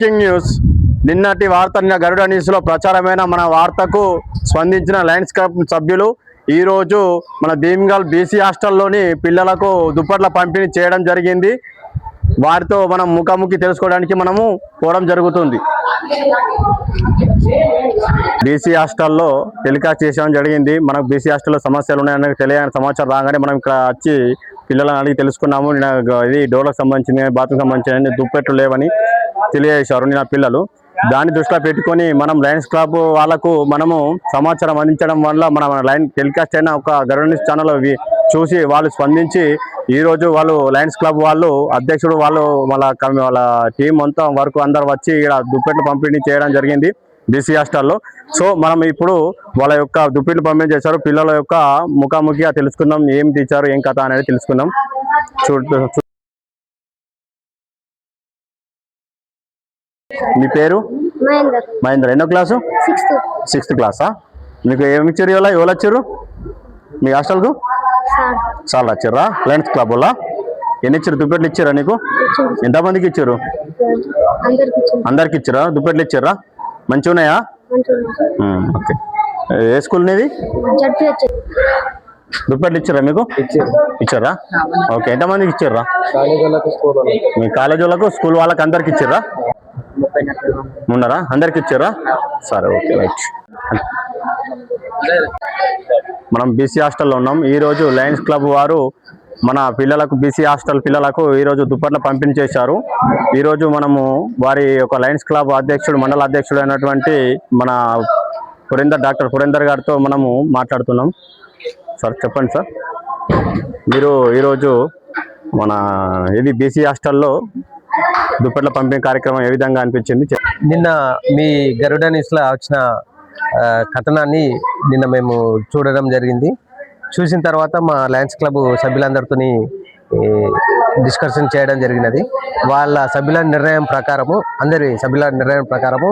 Breaking news. నిన్నటి వార్త గరుడ న్యూస్లో ప్రచారమైన మన వార్తకు స్పందించిన లయన్స్ క్లబ్ సభ్యులు ఈరోజు మన భీమ్గల్ బీసీ హాస్టల్లోని పిల్లలకు దుప్పట్ల పంపిణీ చేయడం జరిగింది. వారితో మనం ముఖాముఖి తెలుసుకోవడానికి మనము పోవడం జరుగుతుంది. బీసీ హాస్టల్లో టెలికాస్ట్ చేయడం జరిగింది. మనకు బీసీ హాస్టల్లో సమస్యలు ఉన్నాయని తెలియని సమాచారం రాగానే మనం ఇక్కడ వచ్చి పిల్లలను అడిగి తెలుసుకున్నాము. ఇది డోర్లకు సంబంధించింది బాత్రూమ్ సంబంధించిన దుప్పెట్లు లేవని తెలియజేశారు నా పిల్లలు. దాన్ని దృష్టిలో పెట్టుకొని మనం లయన్స్ క్లబ్ వాళ్ళకు మనము సమాచారం అందించడం వల్ల మన లైన్ టెలికాస్ట్ అయిన ఒక గరుడ ఛానల్ చూసి వాళ్ళు స్పందించి ఈ రోజు వాళ్ళు లయన్స్ క్లబ్ వాళ్ళు అధ్యక్షుడు వాళ్ళు వాళ్ళ వాళ్ళ టీం మొత్తం వరకు అందరు వచ్చి ఇక్కడ దుప్పెట్లు పంపిణీ చేయడం జరిగింది బీసీ హాస్టల్లో సో మనం ఇప్పుడు వాళ్ళ యొక్క దుప్పిట్లు పంపిణీ చేశారు. పిల్లల యొక్క ముఖాముఖిగా తెలుసుకుందాం ఏం తెచ్చారు ఏం కథ అనేది తెలుసుకుందాం. చూ మీ పేరు? మహేందర్. ఎన్నో క్లాసు? సిక్స్త్. క్లాసా? మీకు ఏమి ఇచ్చారు ఇవాళ? ఎవరు వచ్చారు? మీ హాస్టల్కు? సార్. చాలా వచ్చారా? లయన్స్ క్లబ్ వల్ల ఎన్ని ఇచ్చారు? దుప్పెట్లు ఇచ్చారా నీకు? ఎంతమందికి ఇచ్చారు? అందరికి ఇచ్చారా. దుప్పెట్లు ఇచ్చారా? మంచిగా ఉన్నాయా? ఓకే. ఏ స్కూల్ నీది? దుప్పట్లు ఇచ్చారా మీకు? ఇచ్చారా. ఓకే. ఎంతమందికి ఇచ్చారా? మీ కాలేజ్ వాళ్ళకు. స్కూల్ వాళ్ళకి అందరికి ఇచ్చారా? ఉన్నారా? అందరికి ఇచ్చారా? సరే ఓకే రైట్. మనం బీసీ హాస్టల్లో ఉన్నాం. ఈరోజు లయన్స్ క్లబ్ వారు మన పిల్లలకు బీసీ హాస్టల్ పిల్లలకు ఈరోజు రోజు దుప్పట్ల పంపిణీ చేశారు ఈరోజు మనము వారి ఒక లయన్స్ క్లబ్ అధ్యక్షుడు మండల అధ్యక్షుడు అయినటువంటి మన పురేందర్ డాక్టర్ పురేందర్ గారితో మనము మాట్లాడుతున్నాం. సార్ చెప్పండి సార్. మీరు ఈరోజు మన ఇది బీసీ హాస్టల్లో దుప్పట్ల పంపిణీ కార్యక్రమం ఏ విధంగా అనిపించింది? నిన్న మీ గరుడ న్యూస్లో వచ్చిన కథనాన్ని నిన్న మేము చూడడం జరిగింది. చూసిన తర్వాత మా లయన్స్ క్లబ్ సభ్యులందరితో డిస్కషన్ చేయడం జరిగినది. వాళ్ళ సభ్యుల నిర్ణయం ప్రకారము అందరి సభ్యుల నిర్ణయం ప్రకారము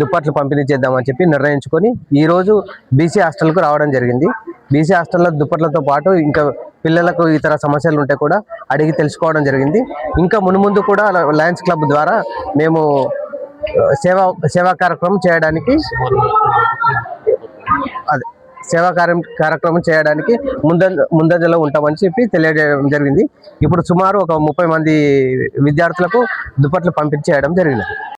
దుప్పట్లు పంపిణీ చేద్దామని చెప్పి నిర్ణయించుకొని ఈరోజు బీసీ హాస్టల్కు రావడం జరిగింది. బీసీ హాస్టల్లో దుప్పట్లతో పాటు ఇంకా పిల్లలకు ఇతర సమస్యలు ఉంటే కూడా అడిగి తెలుసుకోవడం జరిగింది. ఇంకా మునుముందు కూడా లయన్స్ క్లబ్ ద్వారా మేము సేవా సేవా కార్యక్రమం చేయడానికి అదే సేవా కార్యం కార్యక్రమం చేయడానికి ముంద ముందంజలో ఉంటామని చెప్పి తెలియజేయడం జరిగింది. ఇప్పుడు సుమారు ఒక ముప్పై మంది విద్యార్థులకు దుప్పట్లు పంపించేయడం జరిగింది.